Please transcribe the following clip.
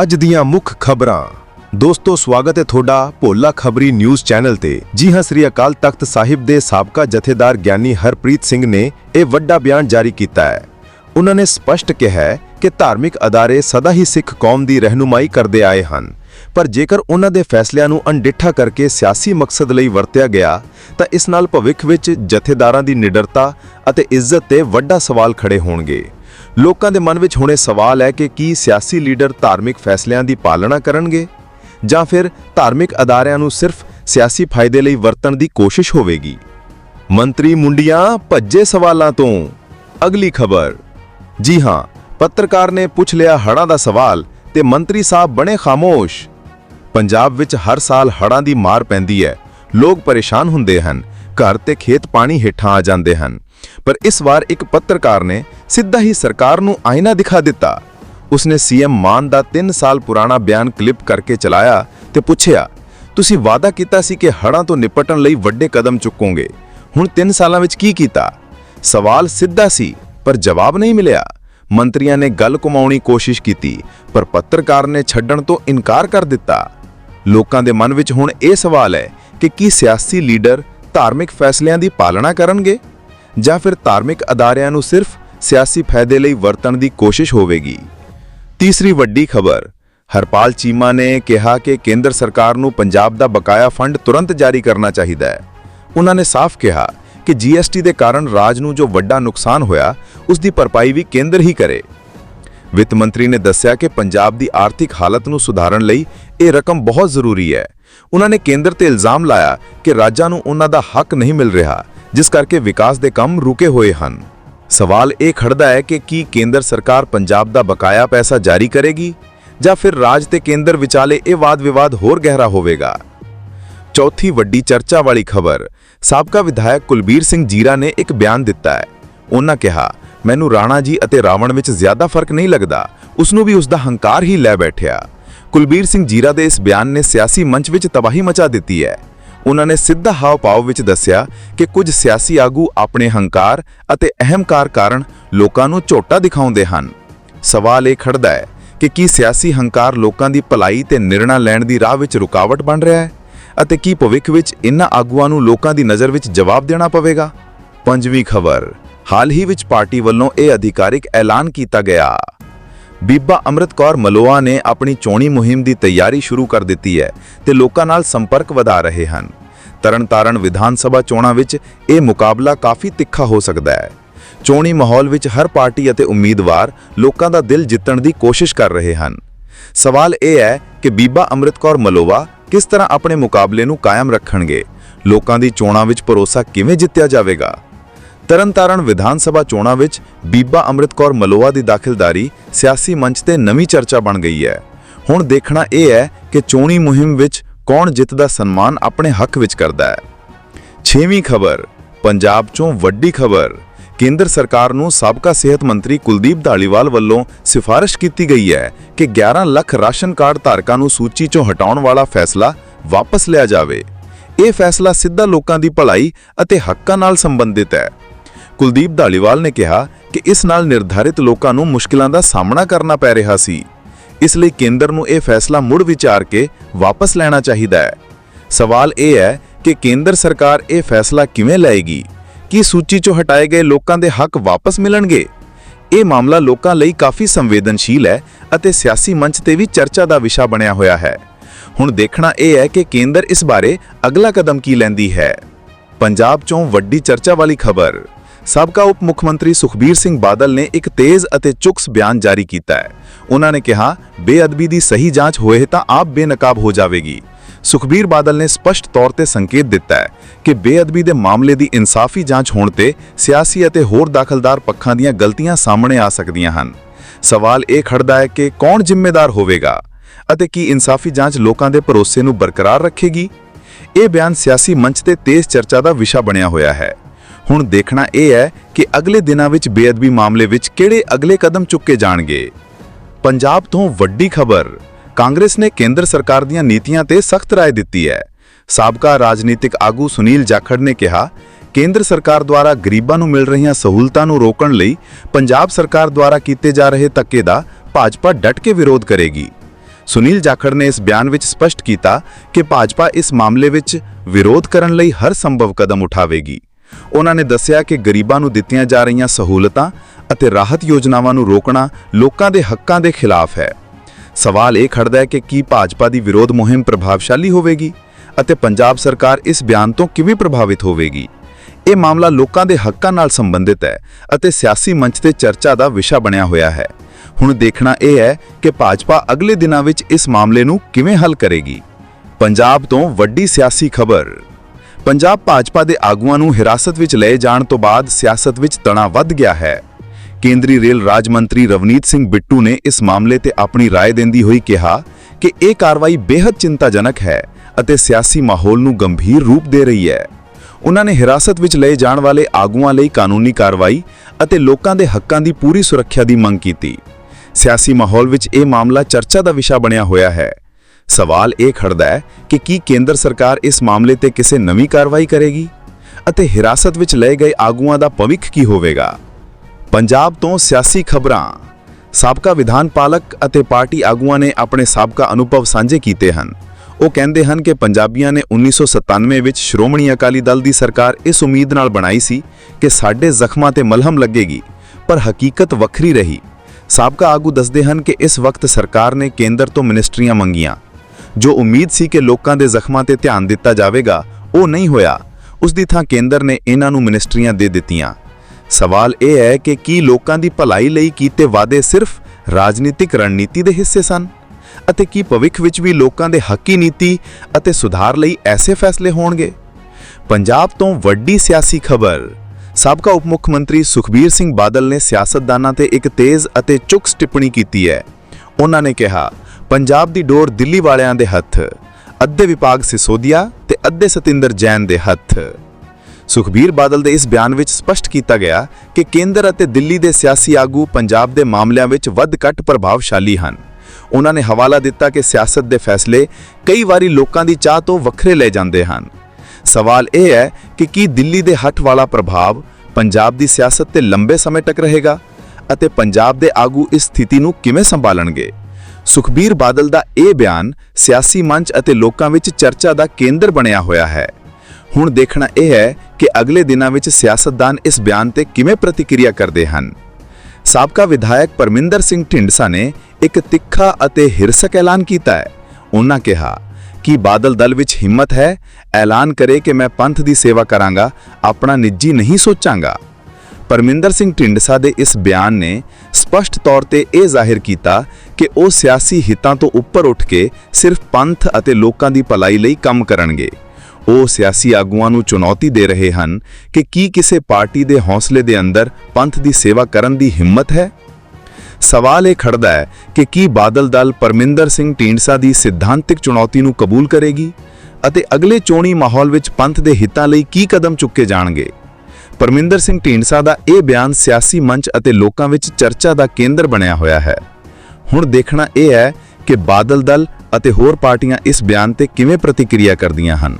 ਅੱਜ ਦੀਆਂ ਮੁੱਖ ਖਬਰਾਂ। ਦੋਸਤੋ, ਸਵਾਗਤ ਹੈ ਤੁਹਾਡਾ ਭੋਲਾ ਖਬਰੀ ਨਿਊਜ਼ ਚੈਨਲ ਤੇ। ਜੀ ਹਾਂ, ਸ੍ਰੀ ਅਕਾਲ ਤਖਤ ਸਾਹਿਬ ਦੇ ਸਾਬਕਾ ਜਥੇਦਾਰ ਗਿਆਨੀ ਹਰਪ੍ਰੀਤ ਸਿੰਘ ਨੇ ਇਹ ਵੱਡਾ ਬਿਆਨ ਜਾਰੀ ਕੀਤਾ ਹੈ। ਉਹਨਾਂ ਨੇ ਸਪਸ਼ਟ ਕਿਹਾ ਹੈ ਕਿ ਧਾਰਮਿਕ ਅਦਾਰੇ ਸਦਾ ਹੀ ਸਿੱਖ ਕੌਮ ਦੀ ਰਹਿਨੁਮਾਈ ਕਰਦੇ ਆਏ ਹਨ। ਪਰ ਜੇਕਰ ਉਹਨਾਂ ਦੇ ਫੈਸਲਿਆਂ ਨੂੰ ਅਣਡਿੱਠਾ ਕਰਕੇ ਸਿਆਸੀ ਮਕਸਦ ਲਈ ਵਰਤਿਆ ਗਿਆ, ਤਾਂ ਇਸ ਨਾਲ ਭਵਿੱਖ ਵਿੱਚ ਜਥੇਦਾਰਾਂ ਦੀ ਨਿਡਰਤਾ ਅਤੇ ਇੱਜ਼ਤ ਤੇ ਵੱਡਾ ਸਵਾਲ ਖੜੇ ਹੋਣਗੇ। ਲੋਕਾਂ ਦੇ ਮਨ ਵਿੱਚ ਹੁਣੇ ਸਵਾਲ ਹੈ ਕਿ ਕੀ ਸਿਆਸੀ ਲੀਡਰ ਧਾਰਮਿਕ ਫੈਸਲਿਆਂ ਦੀ ਪਾਲਣਾ ਕਰਨਗੇ? ਜਾਂ ਫਿਰ ਧਾਰਮਿਕ ਅਦਾਰਿਆਂ ਨੂੰ ਸਿਰਫ ਸਿਆਸੀ ਫਾਇਦੇ ਲਈ ਵਰਤਣ ਦੀ ਕੋਸ਼ਿਸ਼ ਹੋਵੇਗੀ? ਮੰਤਰੀ ਮੁੰਡੀਆਂ, ਭੱਜੇ ਸਵਾਲਾਂ ਤੋਂ। ਅਗਲੀ ਖਬਰ। ਜੀ ਹਾਂ, ਪੱਤਰਕਾਰ ਨੇ ਪੁੱਛ ਲਿਆ ਹੜ੍ਹਾਂ ਦਾ ਸਵਾਲ ਤੇ ਮੰਤਰੀ ਸਾਹਿਬ ਬਣੇ ਖਾਮੋਸ਼। ਪੰਜਾਬ ਵਿੱਚ ਹਰ ਸਾਲ ਹੜ੍ਹਾਂ ਦੀ ਮਾਰ ਪੈਂਦੀ ਹੈ। ਲੋਕ ਪਰੇਸ਼ਾਨ ਹੁੰਦੇ ਹਨ। ਘਰ ਤੇ ਖੇਤ ਪਾਣੀ ਹੇਠਾਂ ਆ ਜਾਂਦੇ ਹਨ। ਪਰ ਇਸ ਵਾਰ ਇੱਕ ਪੱਤਰਕਾਰ ਨੇ ਸਿੱਧਾ ਹੀ ਸਰਕਾਰ ਨੂੰ ਆਇਨਾ ਦਿਖਾ ਦਿੱਤਾ। ਉਸਨੇ ਸੀਐਮ ਮਾਨ ਦਾ 3 ਸਾਲ ਪੁਰਾਣਾ ਬਿਆਨ ਕਲਿੱਪ ਕਰਕੇ ਚਲਾਇਆ ਤੇ ਪੁੱਛਿਆ, ਤੁਸੀਂ ਵਾਅਦਾ ਕੀਤਾ ਸੀ ਕਿ ਹੜ੍ਹਾਂ ਤੋਂ ਨਿਪਟਣ ਲਈ ਵੱਡੇ ਕਦਮ ਚੁੱਕੋਗੇ। ਹੁਣ 3 ਸਾਲਾਂ ਵਿੱਚ ਕੀ ਕੀਤਾ? ਸਵਾਲ ਸਿੱਧਾ ਸੀ, ਪਰ ਜਵਾਬ ਨਹੀਂ ਮਿਲਿਆ। ਮੰਤਰੀਆਂ ਨੇ ਗੱਲ ਘੁਮਾਉਣੀ ਕੋਸ਼ਿਸ਼ ਕੀਤੀ, ਪਰ ਪੱਤਰਕਾਰ ਨੇ ਛੱਡਣ ਤੋਂ ਇਨਕਾਰ ਕਰ ਦਿੱਤਾ। ਲੋਕਾਂ ਦੇ ਮਨ ਵਿੱਚ ਹੁਣ ਇਹ ਸਵਾਲ ਹੈ ਕਿ ਕੀ ਸਿਆਸੀ ਲੀਡਰ ਧਾਰਮਿਕ ਫੈਸਲਿਆਂ ਦੀ ਪਾਲਣਾ ਕਰਨਗੇ? ਜਾਂ ਫਿਰ ਧਾਰਮਿਕ ਅਦਾਰਿਆਂ ਨੂੰ ਸਿਰਫ ਸਿਆਸੀ ਫਾਇਦੇ ਲਈ ਵਰਤਣ ਦੀ ਕੋਸ਼ਿਸ਼ ਹੋਵੇਗੀ। ਤੀਸਰੀ ਵੱਡੀ ਖਬਰ, ਹਰਪਾਲ ਚੀਮਾ ਨੇ ਕਿਹਾ ਕਿ ਕੇਂਦਰ ਸਰਕਾਰ ਨੂੰ ਪੰਜਾਬ ਦਾ ਬਕਾਇਆ ਫੰਡ ਤੁਰੰਤ ਜਾਰੀ ਕਰਨਾ ਚਾਹੀਦਾ ਹੈ। ਉਹਨਾਂ ਨੇ ਸਾਫ਼ ਕਿਹਾ ਕਿ ਜੀਐਸਟੀ ਦੇ ਕਾਰਨ ਰਾਜ ਨੂੰ ਜੋ ਵੱਡਾ ਨੁਕਸਾਨ ਹੋਇਆ, ਉਸ ਦੀ ਭਰਪਾਈ ਵੀ ਕੇਂਦਰ ਹੀ ਕਰੇ। ਵਿੱਤ ਮੰਤਰੀ ਨੇ ਦੱਸਿਆ ਕਿ ਪੰਜਾਬ ਦੀ ਆਰਥਿਕ ਹਾਲਤ ਨੂੰ ਸੁਧਾਰਨ ਲਈ ਇਹ ਰਕਮ ਬਹੁਤ ਜ਼ਰੂਰੀ ਹੈ। ਉਹਨਾਂ ਨੇ ਕੇਂਦਰ ਤੇ ਇਲਜ਼ਾਮ ਲਾਇਆ ਕਿ ਰਾਜਾਂ ਨੂੰ ਉਹਨਾਂ ਦਾ ਹੱਕ ਨਹੀਂ ਮਿਲ ਰਿਹਾ ਜਿਸ ਕਰਕੇ ਵਿਕਾਸ ਦੇ ਕੰਮ ਰੁਕੇ ਹੋਏ ਹਨ। ਸਵਾਲ ਇਹ ਖੜਦਾ ਹੈ ਕਿ ਕੀ ਕੇਂਦਰ ਸਰਕਾਰ ਪੰਜਾਬ ਦਾ ਬਕਾਇਆ ਪੈਸਾ ਜਾਰੀ ਕਰੇਗੀ ਜਾਂ ਫਿਰ ਰਾਜ ਤੇ ਕੇਂਦਰ ਵਿਚਾਲੇ ਇਹ ਵਾਦ-ਵਿਵਾਦ ਹੋਰ ਗਹਿਰਾ ਹੋਵੇਗਾ? ਚੌਥੀ ਵੱਡੀ ਚਰਚਾ ਵਾਲੀ ਖਬਰ, ਸਾਬਕਾ ਵਿਧਾਇਕ ਕੁਲਬੀਰ ਸਿੰਘ ਜੀਰਾ ਨੇ ਇੱਕ ਬਿਆਨ ਦਿੱਤਾ ਹੈ। ਉਹਨਾਂ ਕਿਹਾ, ਮੈਨੂੰ ਰਾਣਾ ਜੀ ਅਤੇ ਰਾਵਣ ਵਿੱਚ ਜ਼ਿਆਦਾ ਫ਼ਰਕ ਨਹੀਂ ਲੱਗਦਾ। ਉਸ ਨੂੰ ਵੀ ਉਸ ਦਾ ਹੰਕਾਰ ਹੀ ਲੈ ਬੈਠਿਆ। ਕੁਲਬੀਰ ਸਿੰਘ ਜੀਰਾ ਦੇ ਇਸ ਬਿਆਨ ਨੇ ਸਿਆਸੀ ਮੰਚ ਵਿੱਚ ਤਬਾਹੀ ਮਚਾ ਦਿੱਤੀ ਹੈ। ਉਹਨਾਂ ਨੇ ਸਿੱਧਾ ਹਾਵ-ਭਾਵ ਵਿੱਚ ਦੱਸਿਆ ਕਿ ਕੁਝ ਸਿਆਸੀ ਆਗੂ ਆਪਣੇ ਹੰਕਾਰ ਅਤੇ ਅਹੰਕਾਰ ਕਾਰਨ ਲੋਕਾਂ ਨੂੰ ਝੋਟਾ ਦਿਖਾਉਂਦੇ ਹਨ। ਸਵਾਲ ਇਹ ਖੜਦਾ ਹੈ ਕਿ ਕੀ ਸਿਆਸੀ ਹੰਕਾਰ ਲੋਕਾਂ ਦੀ ਭਲਾਈ ਤੇ ਨਿਰਣਾ ਲੈਣ ਦੀ ਰਾਹ ਵਿੱਚ ਰੁਕਾਵਟ ਬਣ ਰਿਹਾ ਹੈ ਅਤੇ ਕੀ ਭਵਿੱਖ ਵਿੱਚ ਇਨ੍ਹਾਂ ਆਗੂਆਂ ਨੂੰ ਲੋਕਾਂ ਦੀ ਨਜ਼ਰ ਵਿੱਚ ਜਵਾਬ ਦੇਣਾ ਪਵੇਗਾ? ਪੰਜਵੀਂ ਖਬਰ। ਹਾਲ ਹੀ ਵਿੱਚ ਪਾਰਟੀ ਵੱਲੋਂ ਇਹ ਅਧਿਕਾਰਿਕ ਐਲਾਨ ਕੀਤਾ ਗਿਆ। ਬੀਬਾ ਅੰਮ੍ਰਿਤ ਕੌਰ ਮਲੋਆ ਨੇ ਆਪਣੀ ਚੋਣੀ ਮੁਹਿੰਮ ਦੀ ਤਿਆਰੀ ਸ਼ੁਰੂ ਕਰ ਦਿੱਤੀ ਹੈ ਤੇ ਲੋਕਾਂ ਨਾਲ ਸੰਪਰਕ ਵਧਾ ਰਹੇ ਹਨ। ਤਰਨਤਾਰਨ ਵਿਧਾਨ ਸਭਾ ਚੋਣਾਂ ਵਿੱਚ ਇਹ ਮੁਕਾਬਲਾ ਕਾਫੀ ਤਿੱਖਾ ਹੋ ਸਕਦਾ ਹੈ। ਚੋਣੀ ਮਾਹੌਲ ਵਿੱਚ ਹਰ ਪਾਰਟੀ ਅਤੇ ਉਮੀਦਵਾਰ ਲੋਕਾਂ ਦਾ ਦਿਲ ਜਿੱਤਣ ਦੀ ਕੋਸ਼ਿਸ਼ ਕਰ ਰਹੇ ਹਨ। ਸਵਾਲ ਇਹ ਹੈ ਕਿ ਬੀਬਾ ਅੰਮ੍ਰਿਤ ਕੌਰ ਮਲੋਵਾ ਕਿਸ ਤਰ੍ਹਾਂ ਆਪਣੇ ਮੁਕਾਬਲੇ ਨੂੰ ਕਾਇਮ ਰੱਖਣਗੇ? ਲੋਕਾਂ ਦੀ ਚੋਣਾਂ ਵਿੱਚ ਭਰੋਸਾ ਕਿਵੇਂ ਜਿੱਤਿਆ ਜਾਵੇਗਾ? ਤਰਨਤਾਰਨ ਵਿਧਾਨ ਸਭਾ ਚੋਣਾਂ ਵਿੱਚ ਬੀਬਾ ਅੰਮ੍ਰਿਤ ਕੌਰ ਮਲੋਆ ਦੀ ਦਾਖਲਦਾਰੀ ਸਿਆਸੀ ਮੰਚ ਤੇ ਨਵੀਂ ਚਰਚਾ ਬਣ ਗਈ ਹੈ। ਹੁਣ ਦੇਖਣਾ ਇਹ ਹੈ ਕਿ ਚੋਣੀ ਮੁਹਿੰਮ ਵਿੱਚ ਕੌਣ ਜਿੱਤ ਦਾ ਸਨਮਾਨ ਆਪਣੇ ਹੱਕ ਵਿੱਚ ਕਰਦਾ ਹੈ। ਛੇਵੀਂ ਖਬਰ, ਪੰਜਾਬ ਚੋਂ ਵੱਡੀ ਖਬਰ। ਕੇਂਦਰ ਸਰਕਾਰ ਨੂੰ ਸਾਬਕਾ ਸਿਹਤ ਮੰਤਰੀ ਕੁਲਦੀਪ ਧਾਲੀਵਾਲ ਵੱਲੋਂ ਸਿਫਾਰਿਸ਼ ਕੀਤੀ ਗਈ ਹੈ ਕਿ 11 ਲੱਖ ਰਾਸ਼ਨ ਕਾਰਡ ਧਾਰਕਾਂ ਨੂੰ ਸੂਚੀ ਚੋਂ ਹਟਾਉਣ ਵਾਲਾ ਫੈਸਲਾ ਵਾਪਸ ਲਿਆ ਜਾਵੇ। ਇਹ ਫੈਸਲਾ ਸਿੱਧਾ ਲੋਕਾਂ ਦੀ ਭਲਾਈ ਅਤੇ ਹੱਕਾਂ ਨਾਲ ਸੰਬੰਧਿਤ ਹੈ। ਕੁਲਦੀਪ ਧਾਲੀਵਾਲ ਨੇ ਕਿਹਾ ਕਿ ਇਸ ਨਾਲ ਨਿਰਧਾਰਿਤ ਲੋਕਾਂ ਨੂੰ ਮੁਸ਼ਕਲਾਂ ਦਾ ਸਾਹਮਣਾ ਕਰਨਾ ਪੈ ਰਿਹਾ ਸੀ। ਇਸ ਲਈ ਕੇਂਦਰ ਨੂੰ ਇਹ ਫੈਸਲਾ ਮੁੜ ਵਿਚਾਰ ਕੇ ਵਾਪਸ ਲੈਣਾ ਚਾਹੀਦਾ ਹੈ। ਸਵਾਲ ਇਹ ਹੈ ਕਿ ਕੇਂਦਰ ਸਰਕਾਰ ਇਹ ਫੈਸਲਾ ਕਿਵੇਂ ਲਏਗੀ? ਕੀ ਸੂਚੀ ਚੋਂ ਹਟਾਏ ਗਏ ਲੋਕਾਂ ਦੇ ਹੱਕ ਵਾਪਸ ਮਿਲਣਗੇ? ਇਹ ਮਾਮਲਾ ਲੋਕਾਂ ਲਈ ਕਾਫੀ ਸੰਵੇਦਨਸ਼ੀਲ ਹੈ ਅਤੇ ਸਿਆਸੀ ਮੰਚ ਤੇ ਵੀ ਚਰਚਾ ਦਾ ਵਿਸ਼ਾ ਬਣਿਆ ਹੋਇਆ ਹੈ। ਹੁਣ ਦੇਖਣਾ ਇਹ ਹੈ ਕਿ ਕੇਂਦਰ ਇਸ ਬਾਰੇ ਅਗਲਾ ਕਦਮ ਕੀ ਲੈਂਦੀ ਹੈ। ਪੰਜਾਬ ਚੋਂ ਵੱਡੀ ਚਰਚਾ ਵਾਲੀ ਖਬਰ। ਸਾਬਕਾ ਉਪ ਮੁੱਖ ਮੰਤਰੀ ਸੁਖਬੀਰ ਸਿੰਘ ਬਾਦਲ ਨੇ ਇੱਕ ਤੇਜ਼ ਅਤੇ ਚੁਕਸ ਬਿਆਨ ਜਾਰੀ ਕੀਤਾ ਹੈ। ਉਹਨਾਂ ਨੇ ਕਿਹਾ, ਬੇਅਦਬੀ ਦੀ ਸਹੀ ਜਾਂਚ ਹੋਏ ਤਾਂ ਆਪ ਬੇਨਕਾਬ ਹੋ ਜਾਵੇਗੀ। ਸੁਖਬੀਰ ਬਾਦਲ ਨੇ ਸਪਸ਼ਟ ਤੌਰ ਤੇ ਸੰਕੇਤ ਦਿੱਤਾ ਹੈ ਕਿ ਬੇਅਦਬੀ ਦੇ ਮਾਮਲੇ ਦੀ ਇਨਸਾਫੀ ਜਾਂਚ ਹੋਣ ਤੇ ਸਿਆਸੀ ਅਤੇ ਹੋਰ ਦਾਖਲਦਾਰ ਪੱਖਾਂ ਦੀਆਂ ਗਲਤੀਆਂ ਸਾਹਮਣੇ ਆ ਸਕਦੀਆਂ ਹਨ। ਸਵਾਲ ਇਹ ਖੜਦਾ ਹੈ ਕਿ ਕੌਣ ਜ਼ਿੰਮੇਦਾਰ ਹੋਵੇਗਾ ਅਤੇ ਕੀ ਇਨਸਾਫੀ ਜਾਂਚ ਲੋਕਾਂ ਦੇ ਭਰੋਸੇ ਨੂੰ ਬਰਕਰਾਰ ਰੱਖੇਗੀ? ਇਹ ਬਿਆਨ ਸਿਆਸੀ ਮੰਚ ਤੇ ਤੇਜ਼ ਚਰਚਾ ਦਾ ਵਿਸ਼ਾ ਬਣਿਆ ਹੋਇਆ ਹੈ। ਹੁਣ ਦੇਖਣਾ ਇਹ ਹੈ ਕਿ ਅਗਲੇ ਦਿਨਾਂ ਵਿੱਚ ਬੇਅਦਬੀ ਮਾਮਲੇ ਵਿੱਚ ਕਿਹੜੇ ਅਗਲੇ ਕਦਮ ਚੁੱਕੇ ਜਾਣਗੇ? ਪੰਜਾਬ ਤੋਂ ਵੱਡੀ ਖਬਰ, ਕਾਂਗਰਸ ਨੇ ਕੇਂਦਰ ਸਰਕਾਰ ਦੀਆਂ ਨੀਤੀਆਂ ਤੇ ਸਖਤ ਰਾਏ ਦਿੱਤੀ ਹੈ। ਸਾਬਕਾ ਰਾਜਨੀਤਿਕ ਆਗੂ ਸੁਨੀਲ ਜਾਖੜ ਨੇ ਕਿਹਾ, ਕੇਂਦਰ ਸਰਕਾਰ ਦੁਆਰਾ ਗਰੀਬਾਂ ਨੂੰ ਮਿਲ ਰਹੀਆਂ ਸਹੂਲਤਾਂ ਨੂੰ ਰੋਕਣ ਲਈ ਪੰਜਾਬ ਸਰਕਾਰ ਦੁਆਰਾ ਕੀਤੇ ਜਾ ਰਹੇ ਧੱਕੇ ਦਾ ਭਾਜਪਾ ਡਟ ਕੇ ਵਿਰੋਧ ਕਰੇਗੀ। ਸੁਨੀਲ ਜਾਖੜ ਨੇ ਇਸ ਬਿਆਨ ਵਿੱਚ ਸਪਸ਼ਟ ਕੀਤਾ ਕਿ ਭਾਜਪਾ ਇਸ ਮਾਮਲੇ ਵਿੱਚ ਵਿਰੋਧ ਕਰਨ ਲਈ ਹਰ ਸੰਭਵ ਕਦਮ ਉਠਾਵੇਗੀ। ਉਹਨਾਂ ਨੇ ਦੱਸਿਆ ਕਿ ਗਰੀਬਾਂ ਨੂੰ ਦਿੱਤੀਆਂ ਜਾ ਰਹੀਆਂ ਸਹੂਲਤਾਂ ਅਤੇ ਰਾਹਤ ਯੋਜਨਾਵਾਂ ਨੂੰ ਰੋਕਣਾ ਲੋਕਾਂ ਦੇ ਹੱਕਾਂ ਦੇ ਖਿਲਾਫ ਹੈ। ਸਵਾਲ ਇਹ ਖੜਦਾ ਹੈ ਕਿ ਕੀ ਭਾਜਪਾ ਦੀ ਵਿਰੋਧ ਮੁਹਿੰਮ ਪ੍ਰਭਾਵਸ਼ਾਲੀ ਹੋਵੇਗੀ ਅਤੇ ਪੰਜਾਬ ਸਰਕਾਰ ਇਸ ਬਿਆਨ ਤੋਂ ਕਿਵੇਂ ਪ੍ਰਭਾਵਿਤ ਹੋਵੇਗੀ? ਇਹ ਮਾਮਲਾ ਲੋਕਾਂ ਦੇ ਹੱਕਾਂ ਨਾਲ ਸੰਬੰਧਿਤ ਹੈ ਅਤੇ ਸਿਆਸੀ ਮੰਚ ਤੇ ਚਰਚਾ ਦਾ ਵਿਸ਼ਾ ਬਣਿਆ ਹੋਇਆ ਹੈ। ਹੁਣ ਦੇਖਣਾ ਇਹ ਹੈ ਕਿ ਭਾਜਪਾ ਅਗਲੇ ਦਿਨਾਂ ਵਿੱਚ ਇਸ ਮਾਮਲੇ ਨੂੰ ਕਿਵੇਂ ਹੱਲ ਕਰੇਗੀ। ਪੰਜਾਬ ਤੋਂ ਵੱਡੀ ਸਿਆਸੀ ਖਬਰ। ਪੰਜਾਬ ਭਾਜਪਾ ਦੇ ਆਗੂਆਂ ਨੂੰ ਹਿਰਾਸਤ ਵਿੱਚ ਲਏ ਜਾਣ ਤੋਂ ਬਾਅਦ ਸਿਆਸਤ ਵਿੱਚ ਤਣਾਅ ਵੱਧ ਗਿਆ ਹੈ। ਕੇਂਦਰੀ ਰੇਲ ਰਾਜ ਮੰਤਰੀ ਰਵਨੀਤ ਸਿੰਘ ਬਿੱਟੂ ਨੇ ਇਸ ਮਾਮਲੇ ਤੇ ਆਪਣੀ رائے ਦਿੰਦੀ ਹੋਈ ਕਿਹਾ ਕਿ ਇਹ ਕਾਰਵਾਈ ਬੇहद ਚਿੰਤਾਜਨਕ ਹੈ ਅਤੇ ਸਿਆਸੀ ਮਾਹੌਲ ਨੂੰ ਗੰਭੀਰ ਰੂਪ ਦੇ ਰਹੀ ਹੈ। ਉਹਨਾਂ ਨੇ ਹਿਰਾਸਤ ਵਿੱਚ ਲਏ ਜਾਣ ਵਾਲੇ ਆਗੂਆਂ ਲਈ ਕਾਨੂੰਨੀ ਕਾਰਵਾਈ ਅਤੇ ਲੋਕਾਂ ਦੇ ਹੱਕਾਂ ਦੀ ਪੂਰੀ ਸੁਰੱਖਿਆ ਦੀ ਮੰਗ ਕੀਤੀ। ਸਿਆਸੀ ਮਾਹੌਲ ਵਿੱਚ ਇਹ ਮਾਮਲਾ ਚਰਚਾ ਦਾ ਵਿਸ਼ਾ ਬਣਿਆ ਹੋਇਆ ਹੈ। ਸਵਾਲ ਇਹ ਖੜਦਾ ਹੈ ਕਿ ਕੀ ਕੇਂਦਰ ਸਰਕਾਰ ਇਸ ਮਾਮਲੇ ਤੇ ਕਿਸੇ ਨਵੀਂ ਕਾਰਵਾਈ ਕਰੇਗੀ? ਅਤੇ ਹਿਰਾਸਤ ਵਿੱਚ ਲਏ ਗਏ ਆਗੂਆਂ ਦਾ ਭਵਿੱਖ ਕੀ ਹੋਵੇਗਾ? ਪੰਜਾਬ ਤੋਂ ਸਿਆਸੀ ਖਬਰਾਂ। ਸਾਬਕਾ ਵਿਧਾਨ ਪਾਲਕ ਅਤੇ ਪਾਰਟੀ ਆਗੂਆਂ ਨੇ ਆਪਣੇ ਸਾਬਕਾ ਅਨੁਭਵ ਸਾਂਝੇ ਕੀਤੇ ਹਨ। ਉਹ ਕਹਿੰਦੇ ਹਨ ਕਿ ਪੰਜਾਬੀਆਂ ਨੇ 1997 ਵਿੱਚ ਸ਼੍ਰੋਮਣੀ ਅਕਾਲੀ ਦਲ ਦੀ ਸਰਕਾਰ ਇਸ ਉਮੀਦ ਨਾਲ ਬਣਾਈ ਸੀ ਕਿ ਸਾਡੇ ਜ਼ਖਮਾਂ ਤੇ ਮਲਹਮ ਲੱਗੇਗੀ, ਪਰ ਹਕੀਕਤ ਵੱਖਰੀ ਰਹੀ। ਸਾਬਕਾ ਆਗੂ ਦੱਸਦੇ ਹਨ ਕਿ ਇਸ ਵਕਤ ਸਰਕਾਰ ਨੇ ਕੇਂਦਰ ਤੋਂ ਮਿਨਿਸਟਰੀਆਂ ਮੰਗੀਆਂ। ਜੋ ਉਮੀਦ ਸੀ ਕਿ ਲੋਕਾਂ ਦੇ ਜ਼ਖਮਾਂ ਤੇ ਧਿਆਨ ਦਿੱਤਾ ਜਾਵੇਗਾ, ਉਹ ਨਹੀਂ ਹੋਇਆ। ਉਸ ਦੀ ਥਾਂ ਕੇਂਦਰ ਨੇ ਇਹਨਾਂ ਨੂੰ ਮਿਨਿਸਟਰੀਆਂ ਦੇ ਦਿੱਤੀਆਂ। ਸਵਾਲ ਇਹ ਹੈ ਕਿ ਕੀ ਲੋਕਾਂ ਦੀ ਭਲਾਈ ਲਈ ਕੀਤੇ ਵਾਅਦੇ ਸਿਰਫ ਰਾਜਨੀਤਿਕ ਰਣਨੀਤੀ ਦੇ ਹਿੱਸੇ ਸਨ? ਅਤੇ ਕੀ ਭਵਿੱਖ ਵਿੱਚ ਵੀ ਲੋਕਾਂ ਦੇ ਹੱਕੀ ਨੀਤੀ ਅਤੇ ਸੁਧਾਰ ਲਈ ਐਸੇ ਫੈਸਲੇ ਹੋਣਗੇ? ਪੰਜਾਬ ਤੋਂ ਵੱਡੀ ਸਿਆਸੀ ਖਬਰ। ਸਾਬਕਾ ਉਪ ਮੁੱਖ ਮੰਤਰੀ ਸੁਖਬੀਰ ਸਿੰਘ ਬਾਦਲ ਨੇ ਸਿਆਸਤਦਾਨਾਂ ਤੇ ਇੱਕ ਤੇਜ਼ ਅਤੇ ਚੁਕਸ ਟਿੱਪਣੀ ਕੀਤੀ ਹੈ। ਉਹਨਾਂ ਨੇ ਕਿਹਾ ਪੰਜਾਬ ਦੀ ਡੋਰ ਦਿੱਲੀ ਵਾਲਿਆਂ ਦੇ ਹੱਥ, ਅੱਧੇ ਵਿਭਾਗ ਸਿਸੋਦੀਆ ਤੇ ਅੱਧੇ ਸਤਿੰਦਰ ਜੈਨ ਦੇ ਹੱਥ। ਸੁਖਬੀਰ ਬਾਦਲ ਦੇ ਇਸ ਬਿਆਨ ਵਿੱਚ ਸਪਸ਼ਟ ਕੀਤਾ ਗਿਆ ਕਿ ਕੇਂਦਰ ਅਤੇ ਦਿੱਲੀ ਦੇ ਸਿਆਸੀ ਆਗੂ ਪੰਜਾਬ ਦੇ ਮਾਮਲਿਆਂ ਵਿੱਚ ਵੱਧ ਘੱਟ ਪ੍ਰਭਾਵਸ਼ਾਲੀ ਹਨ। ਉਹਨਾਂ ਨੇ ਹਵਾਲਾ ਦਿੱਤਾ ਕਿ ਸਿਆਸਤ ਦੇ ਫੈਸਲੇ ਕਈ ਵਾਰੀ ਲੋਕਾਂ ਦੀ ਚਾਹ ਤੋਂ ਵੱਖਰੇ ਲੈ ਜਾਂਦੇ ਹਨ। ਸਵਾਲ ਇਹ ਹੈ ਕਿ ਕੀ ਦਿੱਲੀ ਦੇ ਹੱਠ ਵਾਲਾ ਪ੍ਰਭਾਵ ਪੰਜਾਬ ਦੀ ਸਿਆਸਤ ਤੇ ਲੰਬੇ ਸਮੇਂ ਤੱਕ ਰਹੇਗਾ ਅਤੇ ਪੰਜਾਬ ਦੇ ਆਗੂ ਇਸ ਸਥਿਤੀ ਨੂੰ ਕਿਵੇਂ ਸੰਭਾਲਣਗੇ? ਸੁਖਬੀਰ ਬਾਦਲ ਦਾ ਇਹ ਬਿਆਨ ਸਿਆਸੀ ਮੰਚ ਅਤੇ ਲੋਕਾਂ ਵਿੱਚ ਚਰਚਾ ਦਾ ਕੇਂਦਰ ਬਣਿਆ ਹੋਇਆ ਹੈ। ਹੁਣ ਦੇਖਣਾ ਇਹ ਹੈ ਕਿ ਅਗਲੇ ਦਿਨਾਂ ਵਿੱਚ ਸਿਆਸਤਦਾਨ ਇਸ ਬਿਆਨ ਤੇ ਕਿਵੇਂ ਪ੍ਰਤੀਕਿਰਿਆ ਕਰਦੇ ਹਨ। ਸਾਬਕਾ ਵਿਧਾਇਕ ਪਰਮਿੰਦਰ ਸਿੰਘ ਢਿੰਡਸਾ ਨੇ ਇੱਕ ਤਿੱਖਾ ਅਤੇ ਹਿਰਸਕ ਐਲਾਨ ਕੀਤਾ ਹੈ। ਉਹਨਾਂ ਕਿਹਾ ਕਿ ਬਾਦਲ ਦਲ ਵਿੱਚ ਹਿੰਮਤ ਹੈ, ਐਲਾਨ ਕਰੇ ਕਿ ਮੈਂ ਪੰਥ ਦੀ ਸੇਵਾ ਕਰਾਂਗਾ, ਆਪਣਾ ਨਿੱਜੀ ਨਹੀਂ ਸੋਚਾਂਗਾ। ਪਰਮਿੰਦਰ ਸਿੰਘ ਢਿੰਡਸਾ ਦੇ ਇਸ ਬਿਆਨ ਨੇ ਸਪਸ਼ਟ ਤੌਰ ਤੇ ਇਹ ਜ਼ਾਹਿਰ ਕੀਤਾ ਕਿ ਉਹ ਸਿਆਸੀ ਹਿੱਤਾਂ ਤੋਂ ਉੱਪਰ ਉੱਠ ਕੇ ਸਿਰਫ ਪੰਥ ਅਤੇ ਲੋਕਾਂ ਦੀ ਭਲਾਈ ਲਈ ਕੰਮ ਕਰਨਗੇ। ਉਹ ਸਿਆਸੀ ਆਗੂਆਂ ਨੂੰ ਚੁਣੌਤੀ ਦੇ ਰਹੇ ਹਨ ਕਿ ਕੀ ਕਿਸੇ ਪਾਰਟੀ ਦੇ ਹੌਸਲੇ ਦੇ ਅੰਦਰ ਪੰਥ ਦੀ ਸੇਵਾ ਕਰਨ ਦੀ ਹਿੰਮਤ ਹੈ? ਸਵਾਲ ਇਹ ਖੜਦਾ ਹੈ ਕਿ ਕੀ ਬਾਦਲ ਦਲ ਪਰਮਿੰਦਰ ਸਿੰਘ ਢੀਂਡਸਾ ਦੀ ਸਿਧਾਂਤਿਕ ਚੁਣੌਤੀ ਨੂੰ ਕਬੂਲ ਕਰੇਗੀ ਅਤੇ ਅਗਲੇ ਚੋਣੀ ਮਾਹੌਲ ਵਿੱਚ ਪੰਥ ਦੇ ਹਿੱਤਾਂ ਲਈ ਕੀ ਕਦਮ ਚੁੱਕੇ ਜਾਣਗੇ? ਪਰਮਿੰਦਰ ਸਿੰਘ ਢੀਂਡਸਾ ਦਾ ਇਹ ਬਿਆਨ ਸਿਆਸੀ ਮੰਚ ਅਤੇ ਲੋਕਾਂ ਵਿੱਚ ਚਰਚਾ ਦਾ ਕੇਂਦਰ ਬਣਿਆ ਹੋਇਆ ਹੈ। ਹੁਣ ਦੇਖਣਾ ਇਹ ਹੈ ਕਿ ਬਾਦਲ ਦਲ ਅਤੇ ਹੋਰ ਪਾਰਟੀਆਂ ਇਸ ਬਿਆਨ ਤੇ ਕਿਵੇਂ ਪ੍ਰਤੀਕਿਰਿਆ ਕਰਦੀਆਂ ਹਨ।